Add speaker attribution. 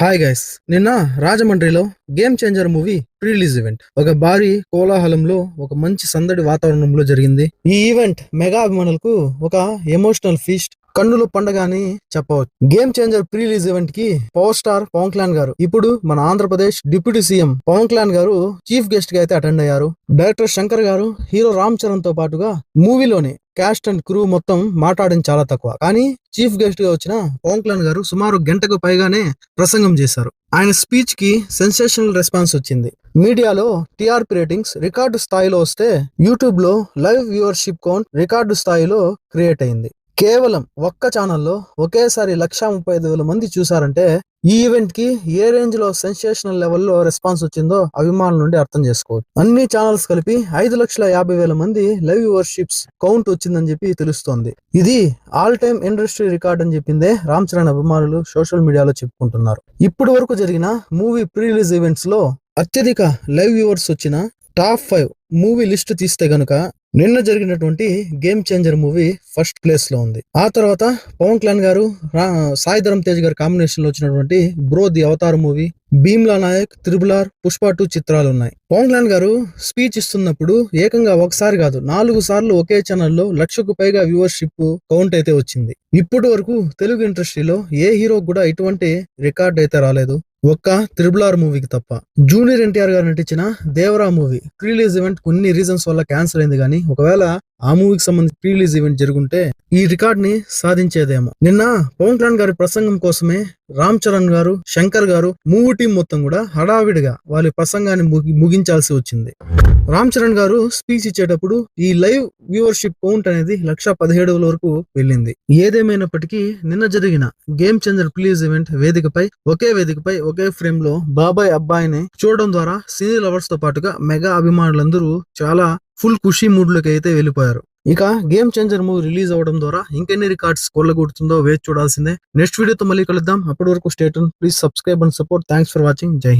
Speaker 1: Hi guys నిన్న రాజమండ్రిలో game changer movie pre release event ఒక భారీ కోలాహలంలో ఒక మంచి సందడి వాతావరణంలో జరిగింది. ఈ ఈవెంట్ మెగా అభిమానులకు ఒక ఎమోషనల్ ఫీస్ట్ కన్నుల పండగ అని చెప్పవచ్చు. గేమ్ చేంజర్ ప్రీ రిలీజ్ ఈవెంట్కి పవర్ స్టార్ పవన్ కళ్యాణ్ గారు ఇప్పుడు మన Andhra Pradesh deputy CM Pawan Kalyan garu chief గెస్ట్గా అయితే అటెండ్ అయ్యారు. డైరెక్టర్ శంకర్ గారు హీరో రామ్ చరణ్తో పాటుగా మూవీలోని క్యాస్ట్ అండ్ క్రూ మొత్తం మాట్లాడడం చాలా తక్కువ. కానీ చీఫ్ గెస్ట్గా వచ్చిన పవన్ కళ్యాణ్ గారు సుమారు గంటకు పైగానే ప్రసంగం చేశారు. ఆయన స్పీచ్కి సెన్సేషనల్ రెస్పాన్స్ వచ్చింది. మీడియాలో టీఆర్పీ రేటింగ్స్ రికార్డు స్థాయిలో వస్తే యూట్యూబ్లో లైవ్ వ్యూవర్షిప్ కౌంట్ రికార్డు స్థాయిలో క్రియేట్ అయింది. కేవలం ఒక్క ఛానల్లో ఒకేసారి లక్షా ముప్పై ఐదు వేల మంది చూసారంటే ఈ ఈవెంట్కి ఏ రేంజ్లో సెన్సేషనల్ లెవెల్లో రెస్పాన్స్ వచ్చిందో అభిమానుల నుండి అర్థం చేసుకోవచ్చు. అన్ని ఛానల్స్ కలిపి ఐదు లక్షల యాభై వేల మంది లైవ్ వర్షిప్స్ కౌంట్ వచ్చిందని చెప్పి తెలుస్తోంది. ఇది ఆల్ టైమ్ ఇండస్ట్రీ రికార్డ్ అని చెప్పిందే రామ్ చరణ్ అభిమానులు సోషల్ మీడియాలో చెప్పుకుంటున్నారు. ఇప్పటి వరకు జరిగిన మూవీ ప్రీ రిలీజ్ ఈవెంట్స్లో అత్యధిక లైవ్ వ్యూవర్స్ వచ్చిన టాప్ ఫైవ్ మూవీ లిస్ట్ తీస్తే గనుక నిన్న జరిగినటువంటి గేమ్ చేంజర్ మూవీ ఫస్ట్ ప్లేస్లో ఉంది. ఆ తర్వాత పవన్ కళ్యాణ్ గారు రా- సాయి తేజ్ గారి కాంబినేషన్లో వచ్చినటువంటి Bro the Avatar movie Bheemla Nayak triple R Pushpa two చిత్రాలు ఉన్నాయి. పవన్ కళ్యాణ్ గారు స్పీచ్ ఇస్తున్నప్పుడు ఏకంగా ఒకసారి కాదు నాలుగు సార్లు ఒకే ఛానల్లో లక్షకు పైగా వ్యూవర్షిప్ కౌంట్ అయితే వచ్చింది. ఇప్పటి వరకు తెలుగు ఇండస్ట్రీలో ఏ హీరో కూడా ఇటువంటి రికార్డ్ అయితే రాలేదు. ఒక్క త్రిబుల్ ఆర్ మూవీకి తప్ప. జూనియర్ ఎన్టీఆర్ గారు నటించిన దేవరా మూవీ రిలీజ్ ఈవెంట్ కొన్ని రీజన్స్ వల్ల క్యాన్సిల్ అయింది కానీ ఒకవేళ ఆ మూవీకి సంబంధించి ప్రీ రిలీజ్ ఈవెంట్ జరుగుంటే ఈ రికార్డ్ని సాధించేదేమో. నిన్న పవన్ కళ్యాణ్ గారి ప్రసంగం కోసమే రామ్ చరణ్ గారు శంకర్ గారు మూవీ టీం మొత్తం కూడా హడావిడిగా వాళ్ళ ప్రసంగాన్ని ముగి- ముగించాల్సి వచ్చింది. రామ్ చరణ్ గారు స్పీచ్ ఇచ్చేటప్పుడు ఈ లైవ్ వ్యూవర్షిప్ కౌంట్ అనేది లక్ష పదిహేడు వరకు వెళ్ళింది. ఏదేమైనప్పటికీ నిన్న జరిగిన గేమ్ చేంజర్ ప్లీజ్ ఈవెంట్ వేదికపై ఒకే వేదికపై ఒకే ఫ్రేమ్లో బాబాయ్ అబ్బాయిని చూడడం ద్వారా సినీ లవర్స్తో పాటుగా మెగా అభిమానులందరూ చాలా ఫుల్ ఖుషీ మూడ్లోకి అయితే వెళ్ళిపోయారు. ఇక గేమ్ చేంజర్ మూవీ రిలీజ్ అవడం ద్వారా ఇంకెన్ని రికార్డ్స్ కొల్లగొడుతుందో వేచి చూడాల్సిందే. నెక్స్ట్ వీడియోతో మళ్ళీ కలుద్దాం. అప్పటి వరకు state please subscribe and support. Thanks for watching. Jai Hind.